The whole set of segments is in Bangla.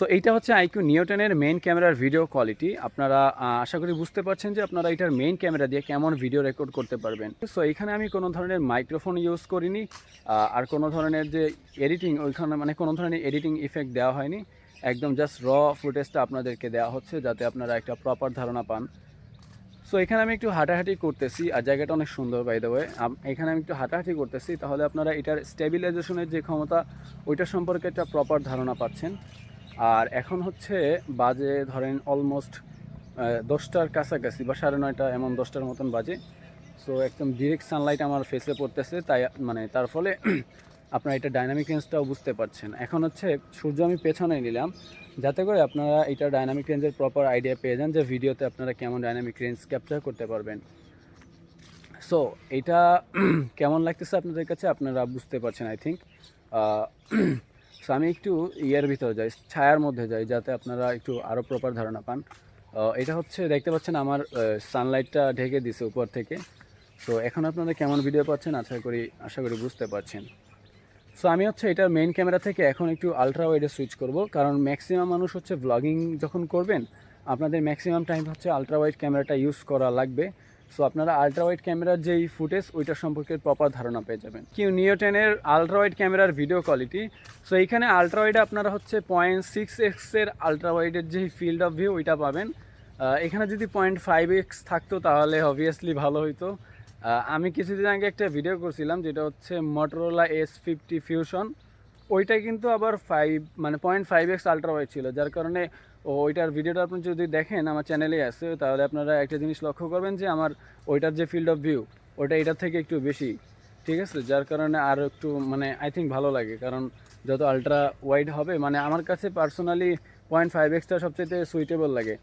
সো এইটা হচ্ছে আইকিউ নিউটনের মেইন ক্যামেরার ভিডিও কোয়ালিটি আপনারা আশা করি বুঝতে পারছেন যে আপনারা এটার মেইন ক্যামেরা দিয়ে কেমন ভিডিও রেকর্ড করতে পারবেন। সো এখানে আমি কোনো ধরনের মাইক্রোফোন ইউজ করিনি আর কোনো ধরনের যে এডিটিং ওইখানে মানে কোনো ধরনের এডিটিং ইফেক্ট দেওয়া হয়নি। একদম জাস্ট র ফুটেজটা আপনাদেরকে দেওয়া হচ্ছে যাতে আপনারা একটা প্রপার ধারণা পান। সো এখানে আমি একটু হাঁটাহাঁটি করতেছি, আর জায়গাটা অনেক সুন্দর বাই দ্য এখানে আমি একটু হাঁটাহাঁটি করতেছি, তাহলে আপনারা এটার স্টেবিলাইজেশনের যে ক্ষমতা ওইটা সম্পর্কে একটা প্রপার ধারণা পাচ্ছেন। আর এখন হচ্ছে বাজে ধরেন অলমোস্ট দশটার কাছাকাছি বা সাড়ে নয়টা এমন দশটার মতন বাজে। সো একদম ডিরেক্ট সানলাইট আমার ফেসে পড়তেছে, তাই মানে তার ফলে আপনারা এটা ডাইনামিক রেঞ্জটাও বুঝতে পারছেন। এখন হচ্ছে সূর্য আমি পেছনে নিলাম, যাতে করে আপনারা এটা ডাইনামিক রেঞ্জের প্রপার আইডিয়া পেয়ে যান যে ভিডিওতে আপনারা কেমন ডাইনামিক রেঞ্জ ক্যাপচার করতে পারবেন। সো এটা কেমন লাগতেছে আপনাদের কাছে আপনারা বুঝতে পারছেন আই থিঙ্ক সো আমি একটু ইয়ের ভিতরে যাই, ছায়ার মধ্যে যাই, যাতে আপনারা একটু আরও প্রপার ধারণা পান। এটা হচ্ছে, দেখতে পাচ্ছেন আমার সানলাইটটা ঢেকে দিছে উপর থেকে। সো এখন আপনারা কেমন ভিডিও পাচ্ছেন আশা করি আশা করি বুঝতে পারছেন। সো আমি হচ্ছে এটার মেইন ক্যামেরা থেকে এখন একটু আলট্রা ওয়াইডে সুইচ করব, কারণ ম্যাক্সিমাম মানুষ হচ্ছে ব্লগিং যখন করবেন, আপনাদের ম্যাক্সিমাম টাইম হচ্ছে আলট্রা ওয়াইড ক্যামেরাটা ইউজ করা লাগবে। সো আপনারা আলট্রা ওয়াইড ক্যামেরার যেই ফুটেজ ওইটার সম্পর্কে প্রপার ধারণা পেয়ে যাবেন। কিউ নিওটেনের আলট্রা ওয়াইড ক্যামেরার ভিডিও কোয়ালিটি সো এইখানে আলট্রা ওয়াইডে আপনারা হচ্ছে পয়েন্ট সিক্স এক্সের আলট্রা ওয়াইডের যে ফিল্ড অফ ভিউ ওইটা পাবেন। এখানে যদি পয়েন্ট ফাইভ এক্স থাকতো, তাহলে অবভিয়াসলি ভালো হইতো। আমি কিছুদিন আগে একটা ভিডিও করছিলাম, যেটা হচ্ছে মটোরোলা এস ফিফটি ফিউশন ওইটা কিন্তু আবার ফাইভ মানে point five X ultra wide ছিল। যার কারণে ওইটার ভিডিওটা আপনি যদি দেখেন, আমার চ্যানেলে আছে, তাহলে আপনারা একটা জিনিস লক্ষ্য করবেন যে আমার ওইটার যে ফিল্ড অফ ভিউ ওইটা এটার থেকে একটু বেশি। ঠিক আছে? যার কারণে আরও একটু মানে আই থিঙ্ক ভালো লাগে। কারণ যত আলট্রা ওয়াইড হবে মানে আমার কাছে পার্সোনালি পয়েন্ট ফাইভ এক্সটা সবচেয়ে সুইটেবল লাগে।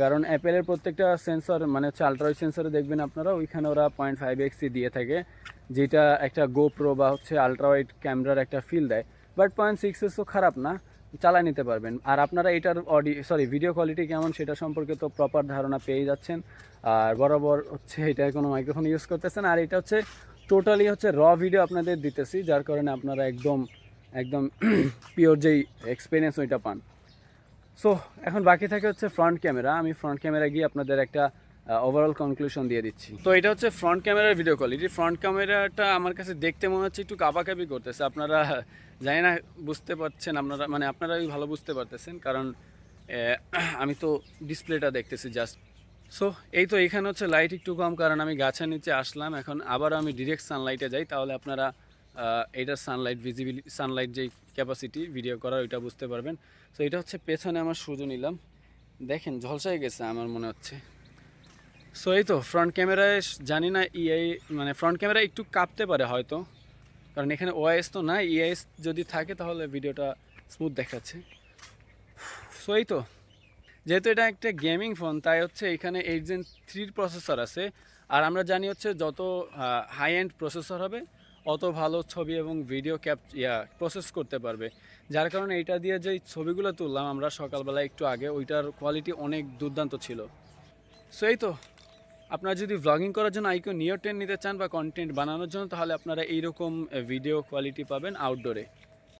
কারণ অ্যাপেলের প্রত্যেকটা সেন্সর মানে হচ্ছে আলট্রাওয়াইড সেন্সরে দেখবেন আপনারা, ওইখানে ওরা পয়েন্ট ফাইভ এক্সই দিয়ে থাকে, যেটা একটা গোপ্রো বা হচ্ছে আলট্রাওয়াইড ক্যামেরার একটা ফিল দেয়। বাট পয়েন্ট সিক্স এসও খারাপ না চালাই নিতে পারবেন। আর আপনারা এটার অডি সরি ভিডিও কোয়ালিটি কেমন সেটা সম্পর্কে তো প্রপার ধারণা পেয়ে যাচ্ছেন। আর বরাবর হচ্ছে এটা কোনো মাইক্রোফোন ইউজ করতেছেন। আর এটা হচ্ছে টোটালি হচ্ছে র ভিডিও আপনাদের দিতেছি, যার কারণে আপনারা একদম একদম পিওর যেই এক্সপিরিয়েন্স ওইটা পান। সো এখন বাকি থাকে হচ্ছে ফ্রন্ট ক্যামেরা আমি ফ্রন্ট ক্যামেরা গিয়ে আপনাদের একটা ওভারঅল কনক্লুশন দিয়ে দিচ্ছি। তো এটা হচ্ছে ফ্রন্ট ক্যামেরার ভিডিও কোয়ালিটি ফ্রন্ট ক্যামেরাটা আমার কাছে দেখতে মনে হচ্ছে একটু কাবাকাবি করতেছে। আপনারা জানি না, বুঝতে পারছেন আপনারা মানে আপনারাই ভালো বুঝতে পারতেছেন। কারণ আমি তো ডিসপ্লেটা দেখতেছি জাস্ট সো এই তো এখানে হচ্ছে লাইট একটু কম, কারণ আমি গাছের নিচে আসলাম। এখন আবারও আমি ডিরেক্ট সানলাইটে যাই, তাহলে আপনারা এটার সানলাইট ভিজিবিলি সানলাইট যেই ক্যাপাসিটি ভিডিও করার, ওইটা বুঝতে পারবেন। সো এটা হচ্ছে পেছনে আমার শুধু নিলাম। দেখেন, ঝলসায় গেছে আমার মনে হচ্ছে। সো এই তো ফ্রন্ট ক্যামেরায় জানি না ইআই মানে ফ্রন্ট ক্যামেরা একটু কাঁপতে পারে হয়তো। কারণ এখানে ওআইএস তো না ইআইএস যদি থাকে তাহলে ভিডিওটা স্মুথ দেখাচ্ছে। সো এই তো। যেহেতু এটা একটা গেমিং ফোন তাই হচ্ছে এখানে এইট জেন থ্রির প্রসেসর আছে। আর আমরা জানি হচ্ছে যত হাই এন্ড প্রসেসর হবে, অত ভালো ছবি এবং ভিডিও ক্যাপ ইয়া প্রসেস করতে পারবে। যার কারণে এটা দিয়ে যেই ছবিগুলো তুললাম, আমরা সকালবেলা একটু আগে, ওইটার কোয়ালিটি অনেক দুর্দান্ত ছিল। সো এই তো। আপনারা যদি ব্লগিং করার জন্য আইকো নিও টেন নিতে চান বা কন্টেন্ট বানানোর জন্য, তাহলে আপনারা এইরকম ভিডিও কোয়ালিটি পাবেন আউটডোরে